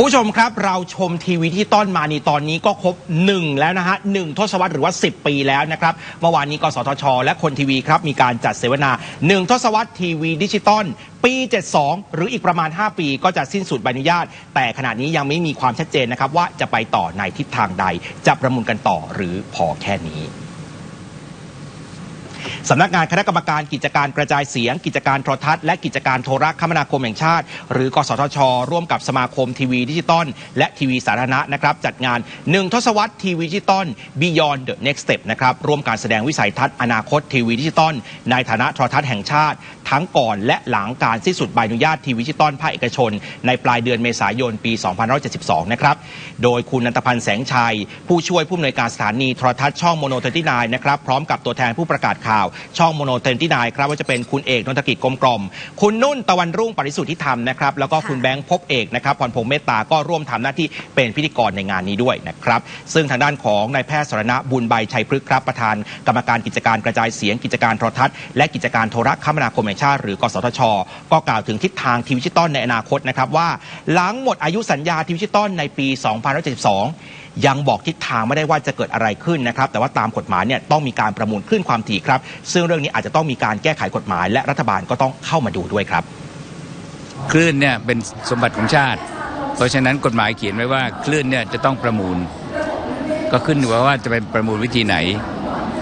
คุณผู้ชมครับเราชมทีวีที่ต้นมานี่ตอนนี้ก็ครบ1แล้วนะฮะหนึ่งทศวรรษหรือว่า 10 ปีแล้วนะครับเมื่อวานนี้กสทช และคนทีวีครับมีการจัดเสวนา1ทศวรรษทีวีดิจิตอลปี 72 หรืออีกประมาณ 5 ปีก็จะสิ้นสุดใบอนุญาต แต่ขณะนี้ยังไม่มีความชัดเจนนะครับว่าจะไปต่อในทิศทางใด จะประมูลกันต่อหรือพอแค่นี้ สำนักงานคณะกรรมการกิจการกระจายเสียง กิจการโทรทัศน์และกิจการโทรคมนาคมแห่งชาติ หรือกสทช ร่วมกับสมาคมทีวีดิจิตอลและทีวีสาธารณะนะครับจัดงาน1ทศวรรษทีวีดิจิตอล Beyond the Next Step นะครับร่วมการแสดงวิสัยทัศน์อนาคตทีวีดิจิตอลในฐานะโทรทัศน์แห่งชาติ ทั้งก่อนและหลังการสิ้นสุดใบอนุญาตทีวีดิจิตอลภาคเอกชน ในปลายเดือนเมษายนปี 2572 นะครับโดยคุณนันทพันธ์แสงชัย ผู้ช่วยผู้อำนวยการสถานีโทรทัศน์ช่องโมโนเทตินายนะครับพร้อมกับตัวแทนผู้ประกาศข่าวช่องโมโนเทนตินายครับว่าจะเป็นคุณเอกนนทกิจกรมกลมคุณนุ่นตะวันรุ่งปริสุทธิธรรมนะครับแล้วก็คุณแบงค์พบเอกนะครับพรพงษ์เมตตาก็ร่วมทำหน้าที่เป็นพิธีกรในงานนี้ด้วยนะครับซึ่งทางด้านของนายแพทย์สรณะบุญใบชัยพฤกษ์ครับประธานกรรมการกิจการกระจายเสียงกิจการโทรทัศน์และกิจการโทรคมนาคมแห่งชาติหรือกสทช ก็กล่าวถึงทิศทางทีวีดิจิตอลในอนาคตนะครับว่า หลังหมดอายุสัญญาทีวีดิจิตอลในปี 2572ยังบอกทิศทางไม่ได้ว่าจะเกิดอะไรขึ้นนะครับ แต่ว่าตามกฎหมายเนี่ยต้องมีการประมูลคลื่นความถี่ครับ ซึ่งเรื่องนี้อาจจะต้องมีการแก้ไขกฎหมาย และรัฐบาลก็ต้องเข้ามาดูด้วยครับ คลื่นเนี่ยเป็นสมบัติของชาติ เพราะฉะนั้นกฎหมายเขียนไว้ว่าคลื่นเนี่ยจะต้องประมูล ก็ขึ้นอยู่ว่าจะเป็นประมูลวิธีไหน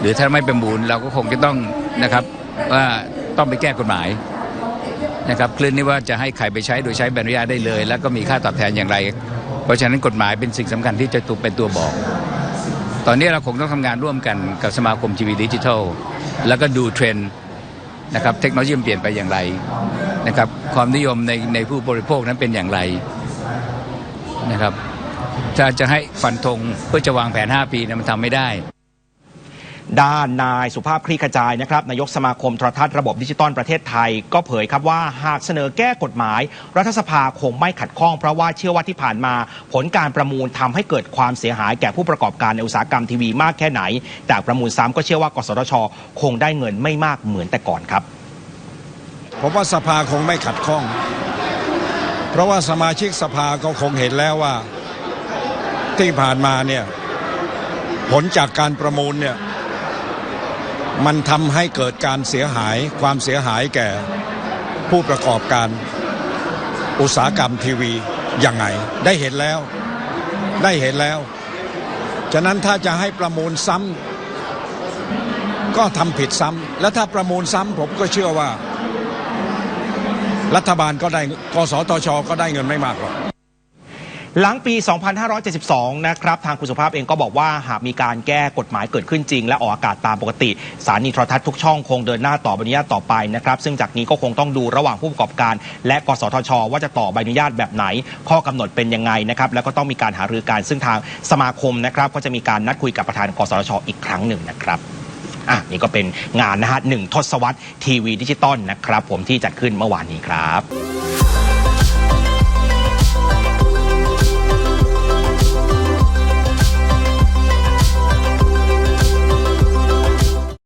หรือถ้าไม่ประมูลเราก็คงจะต้องนะครับว่าต้องไปแก้กฎหมายนะครับคลื่นนี่ว่าจะให้ใครไปใช้โดยใช้ใบอนุญาตได้เลย แล้วก็มีค่าตอบแทนอย่างไร เพราะฉะนั้นกฎหมายเป็นสิ่งสำคัญที่จะตัวเป็นตัวบอก ตอนนี้เราคงต้องทำงานร่วมกันกับสมาคมทีวีดิจิทัล แล้วก็ดูเทรนด์นะครับเทคโนโลยีมันเปลี่ยนไปอย่างไรนะครับความนิยมในในผู้บริโภคนั้นเป็นอย่างไรนะครับถ้าจะให้ฟันธงเพื่อจะวางแผน 5 ปีเนะมันทำไม่ได้ ด้านนายสุภาพคลี่ขจายนะครับนายกสมาคมโทรทัศน์ระบบดิจิตอลประเทศไทย ก็เผยครับว่าหากเสนอแก้กฎหมาย รัฐสภาคงไม่ขัดข้องเพราะว่าเชื่อว่าที่ผ่านมา ผลการประมูลทำให้เกิดความเสียหายแก่ผู้ประกอบการในอุตสาหกรรมทีวีมากแค่ไหน แต่ประมูลซ้ำก็เชื่อว่ากสทช คงได้เงินไม่มากเหมือนแต่ก่อนครับผมว่าสภาคงไม่ขัดข้อง เพราะว่าสมาชิกสภาก็คงเห็นแล้วว่า ที่ผ่านมาเนี่ยผลจากการประมูลเนี่ย มันทำให้เกิดการเสียหายความเสียหายแก่ผู้ประกอบการอุตสาหกรรมทีวียังไง ได้เห็นแล้วได้เห็นแล้ว ฉะนั้นถ้าจะให้ประมูลซ้ำก็ทำผิดซ้ำและถ้าประมูลซ้ำผมก็เชื่อว่า รัฐบาลก็ได้กสทช ก็ได้เงินไม่มากหรอก หลังปี 2572 นะครับ ทางคุณสุภาพเองก็บอกว่าหากมีการแก้กฎหมายเกิดขึ้นจริง และออกอากาศตามปกติสถานีโทรทัศน์ทุกช่องคงเดินหน้าต่อใบอนุญาตต่อไปนะครับ ซึ่งจากนี้ก็คงต้องดูระหว่างผู้ประกอบการ และกสทช ว่าจะต่อใบอนุญาตแบบไหน ข้อกำหนดเป็นยังไงนะครับ แล้วก็ต้องมีการหารือกันซึ่งทางสมาคมนะครับก็จะมีการนัดคุยกับประธานกสทช อีกครั้งหนึ่งนะครับอะนี่ก็เป็นงานนะฮะหนึ่งทศวรรษทีวีดิจิตอลนะครับ ผมที่จัดขึ้นเมื่อวานนี้ครับ